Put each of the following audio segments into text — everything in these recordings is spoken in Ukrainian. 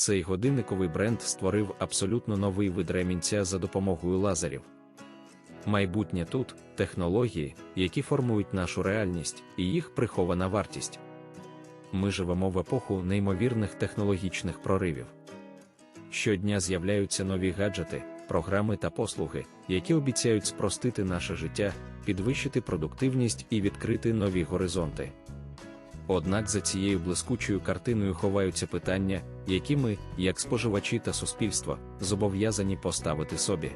Цей годинниковий бренд створив абсолютно новий вид ремінця за допомогою лазерів. Майбутнє тут технології, які формують нашу реальність, і їх прихована вартість. Ми живемо в епоху неймовірних технологічних проривів. Щодня з'являються нові гаджети, програми та послуги, які обіцяють спростити наше життя, підвищити продуктивність і відкрити нові горизонти. Однак за цією блискучою картиною ховаються питання, які ми, як споживачі та суспільство, зобов'язані поставити собі.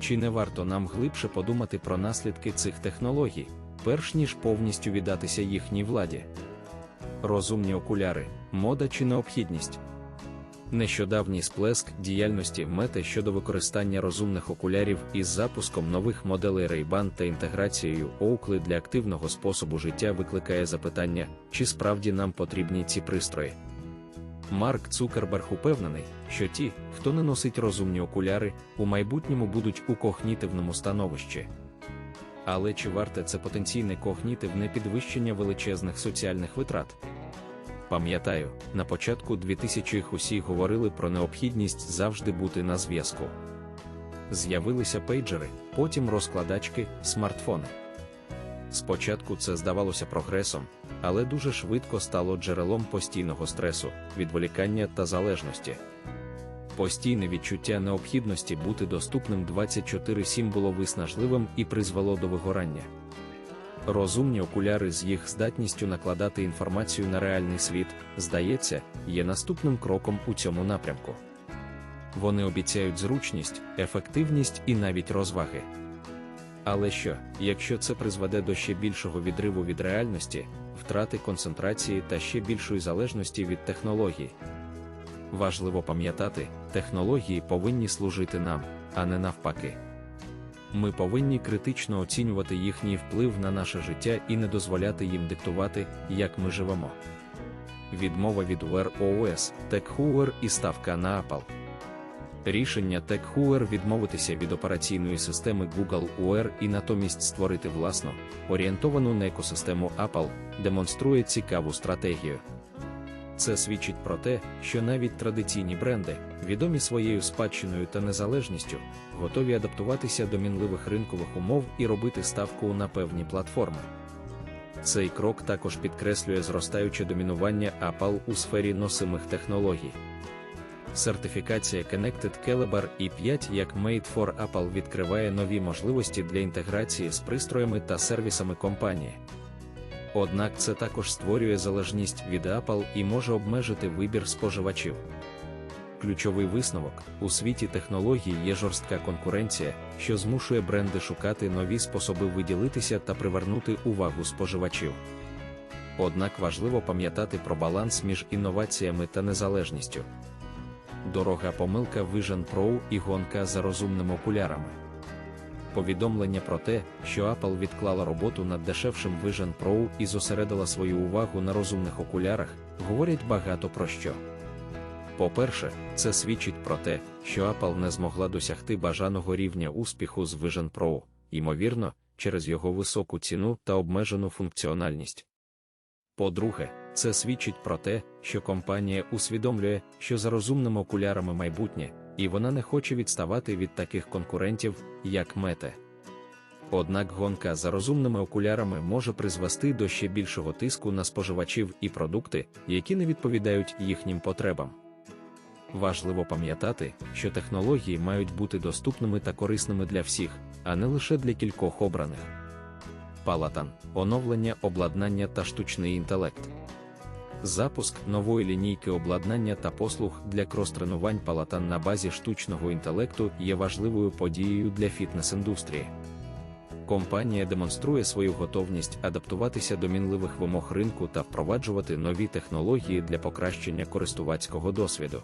Чи не варто нам глибше подумати про наслідки цих технологій, перш ніж повністю віддатися їхній владі? Розумні окуляри, мода чи необхідність? Нещодавній сплеск діяльності мети щодо використання розумних окулярів із запуском нових моделей Ray-Ban та інтеграцією Oakley для активного способу життя викликає запитання, чи справді нам потрібні ці пристрої. Марк Цукерберг упевнений, що ті, хто не носить розумні окуляри, у майбутньому будуть у когнітивному становищі. Але чи варте це потенційне когнітивне підвищення величезних соціальних витрат? Пам'ятаю, на початку 2000-х усі говорили про необхідність завжди бути на зв'язку. З'явилися пейджери, потім розкладачки, смартфони. Спочатку це здавалося прогресом, але дуже швидко стало джерелом постійного стресу, відволікання та залежності. Постійне відчуття необхідності бути доступним 24-7 було виснажливим і призвело до вигорання. Розумні окуляри з їх здатністю накладати інформацію на реальний світ, здається, є наступним кроком у цьому напрямку. Вони обіцяють зручність, ефективність і навіть розваги. Але що, якщо це призведе до ще більшого відриву від реальності, втрати концентрації та ще більшої залежності від технологій? Важливо пам'ятати, технології повинні служити нам, а не навпаки. Ми повинні критично оцінювати їхній вплив на наше життя і не дозволяти їм диктувати, як ми живемо. Відмова від Wear OS, TechHuer і ставка на Apple. Рішення TechHuer відмовитися від операційної системи Google Wear і натомість створити власну, орієнтовану на екосистему Apple, демонструє цікаву стратегію. Це свідчить про те, що навіть традиційні бренди, відомі своєю спадщиною та незалежністю, готові адаптуватися до мінливих ринкових умов і робити ставку на певні платформи. Цей крок також підкреслює зростаюче домінування Apple у сфері носимих технологій. Сертифікація Connected Caliber і 5 як Made for Apple відкриває нові можливості для інтеграції з пристроями та сервісами компанії. Однак це також створює залежність від Apple і може обмежити вибір споживачів. Ключовий висновок у світі технологій є жорстка конкуренція, що змушує бренди шукати нові способи виділитися та привернути увагу споживачів. Однак важливо пам'ятати про баланс між інноваціями та незалежністю. Дорога помилка Vision Pro і гонка за розумними окулярами. Повідомлення про те, що Apple відклала роботу над дешевшим Vision Pro і зосередила свою увагу на розумних окулярах, говорять багато про що. По-перше, це свідчить про те, що Apple не змогла досягти бажаного рівня успіху з Vision Pro, ймовірно, через його високу ціну та обмежену функціональність. По-друге, це свідчить про те, що компанія усвідомлює, що за розумними окулярами майбутнє, і вона не хоче відставати від таких конкурентів, як Мете. Однак гонка за розумними окулярами може призвести до ще більшого тиску на споживачів і продукти, які не відповідають їхнім потребам. Важливо пам'ятати, що технології мають бути доступними та корисними для всіх, а не лише для кількох обраних. Палатан, оновлення обладнання та штучний інтелект. Запуск нової лінійки обладнання та послуг для крос-тренувань палатан на базі штучного інтелекту є важливою подією для фітнес-індустрії. Компанія демонструє свою готовність адаптуватися до мінливих вимог ринку та впроваджувати нові технології для покращення користувацького досвіду.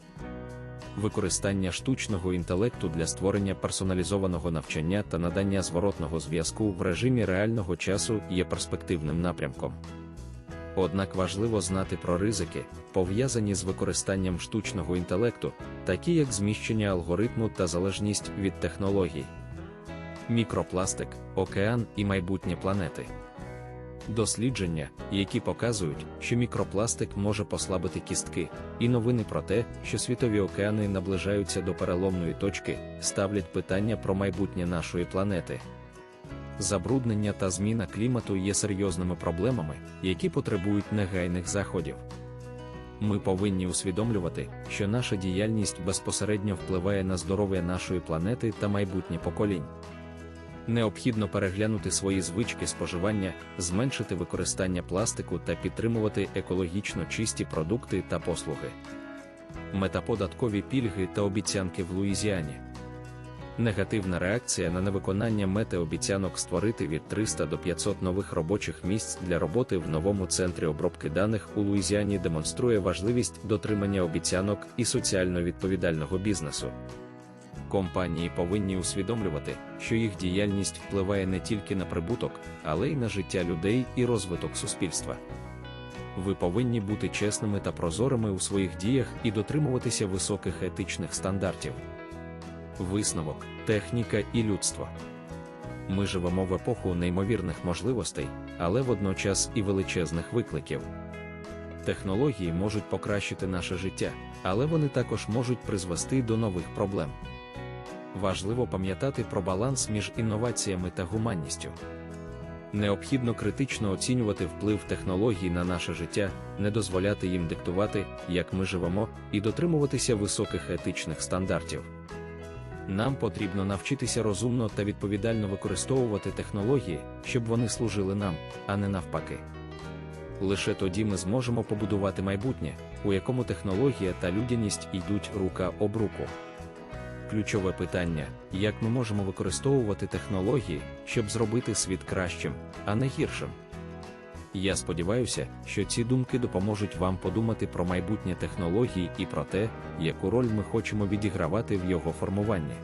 Використання штучного інтелекту для створення персоналізованого навчання та надання зворотного зв'язку в режимі реального часу є перспективним напрямком. Однак важливо знати про ризики, пов'язані з використанням штучного інтелекту, такі як зміщення алгоритму та залежність від технологій, мікропластик, океан і майбутнє планети. дослідження, які показують, що мікропластик може послабити кістки, і новини про те, що світові океани наближаються до переломної точки, ставлять питання про майбутнє нашої планети. Забруднення та зміна клімату є серйозними проблемами, які потребують негайних заходів. Ми повинні усвідомлювати, що наша діяльність безпосередньо впливає на здоров'я нашої планети та майбутнє поколінь. Необхідно переглянути свої звички споживання, зменшити використання пластику та підтримувати екологічно чисті продукти та послуги. Метаподаткові пільги та обіцянки в Луїзіані. Негативна реакція на невиконання метеобіцянок створити від 300 до 500 нових робочих місць для роботи в новому центрі обробки даних у Луїзіані демонструє важливість дотримання обіцянок і соціально відповідального бізнесу. Компанії повинні усвідомлювати, що їх діяльність впливає не тільки на прибуток, але й на життя людей і розвиток суспільства. Ви повинні бути чесними та прозорими у своїх діях і дотримуватися високих етичних стандартів. Висновок, техніка і людство. Ми живемо в епоху неймовірних можливостей, але водночас і величезних викликів. Технології можуть покращити наше життя, але вони також можуть призвести до нових проблем. Важливо пам'ятати про баланс між інноваціями та гуманністю. Необхідно критично оцінювати вплив технологій на наше життя, не дозволяти їм диктувати, як ми живемо, і дотримуватися високих етичних стандартів. Нам потрібно навчитися розумно та відповідально використовувати технології, щоб вони служили нам, а не навпаки. Лише тоді ми зможемо побудувати майбутнє, у якому технологія та людяність йдуть рука об руку. Ключове питання, як ми можемо використовувати технології, щоб зробити світ кращим, а не гіршим. Я сподіваюся, що ці думки допоможуть вам подумати про майбутнє технології і про те, яку роль ми хочемо відігравати в його формуванні.